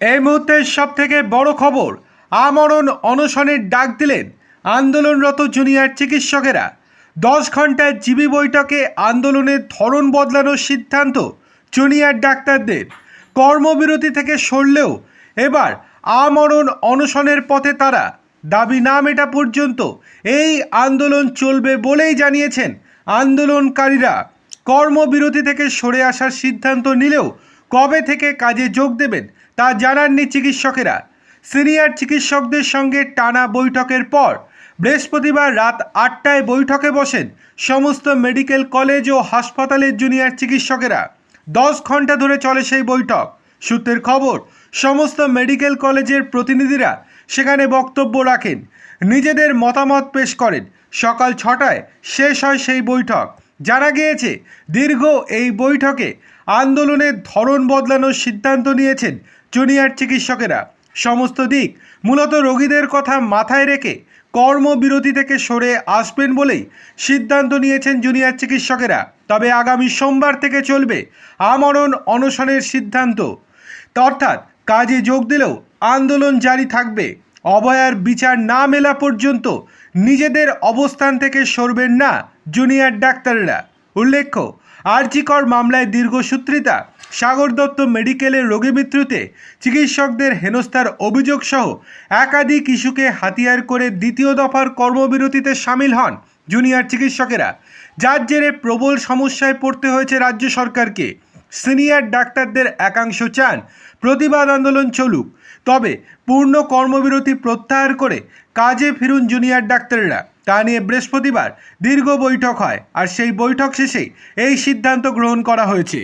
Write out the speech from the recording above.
এই মুহূর্তের সব থেকে বড় খবর, আমরণ অনশনের ডাক দিলেন আন্দোলনরত জুনিয়র চিকিৎসকেরা। দশ ঘণ্টার জিবি বৈঠকে আন্দোলনের ধরন বদলানোর সিদ্ধান্ত জুনিয়র ডাক্তারদের। কর্মবিরতি থেকে সরলেও এবার আমরণ অনশনের পথে তারা দাবি না মেটা পর্যন্ত এই আন্দোলন চলবে বলেই জানিয়েছেন আন্দোলনকারীরা। কর্মবিরতি থেকে সরে আসার সিদ্ধান্ত নিলেও কবে থেকে কাজে যোগ দেবেন তা জানাননি চিকিৎসকেরা। সিনিয়র চিকিৎসকদের সঙ্গে টানা বৈঠকের পর বৃহস্পতিবার রাত আটটায় বৈঠকে বসেন সমস্ত মেডিকেল কলেজ ও হাসপাতালের জুনিয়র চিকিৎসকেরা। দশ ঘণ্টা ধরে চলে সেই বৈঠক। সূত্রের খবর, সমস্ত মেডিকেল কলেজের প্রতিনিধিরা সেখানে বক্তব্য রাখেন। নিজেদের মতামত পেশ করেন। সকাল ছটায় শেষ হয় সেই বৈঠক। জানা গিয়েছে, দীর্ঘ এই বৈঠকে আন্দোলনের ধরন বদলানোর সিদ্ধান্ত নিয়েছেন জুনিয়র চিকিৎসকেরা। সমস্ত দিক মূলত রোগীদের কথা মাথায় রেখে কর্মবিরতি থেকে সরে আসবেন বলেই সিদ্ধান্ত নিয়েছেন জুনিয়র চিকিৎসকেরা। তবে আগামী সোমবার থেকে চলবে আমরণ অনশনের সিদ্ধান্ত। অর্থাৎ কাজে যোগ দিলেও আন্দোলন জারি থাকবে। অভয়ার বিচার না মেলা পর্যন্ত নিজেদের অবস্থান থেকে সরবেন না জুনিয়র ডাক্তাররা। উল্লেখ্য, আর্জিকর মামলায় দীর্ঘসূত্রিতা সাগর দত্ত মেডিকেলের রোগী মৃত্যুতে চিকিৎসকদের হেনস্থার অভিযোগ সহ একাধিক ইস্যুকে হাতিয়ার করে দ্বিতীয় দফার কর্মবিরতিতে সামিল হন জুনিয়র চিকিৎসকেরা। যার জেরে প্রবল সমস্যায় পড়তে হয়েছে রাজ্য সরকারকে। সিনিয়র ডাক্তারদের একাংশ চান, প্রতিবাদ আন্দোলন চলুক, তবে পূর্ণ কর্মবিরতি প্রত্যাহার করে কাজে ফিরুন জুনিয়র ডাক্তাররা। তা নিয়ে বৃহস্পতিবার দীর্ঘ বৈঠক হয়, আর সেই বৈঠক শেষে এই সিদ্ধান্ত গ্রহণ করা হয়েছে।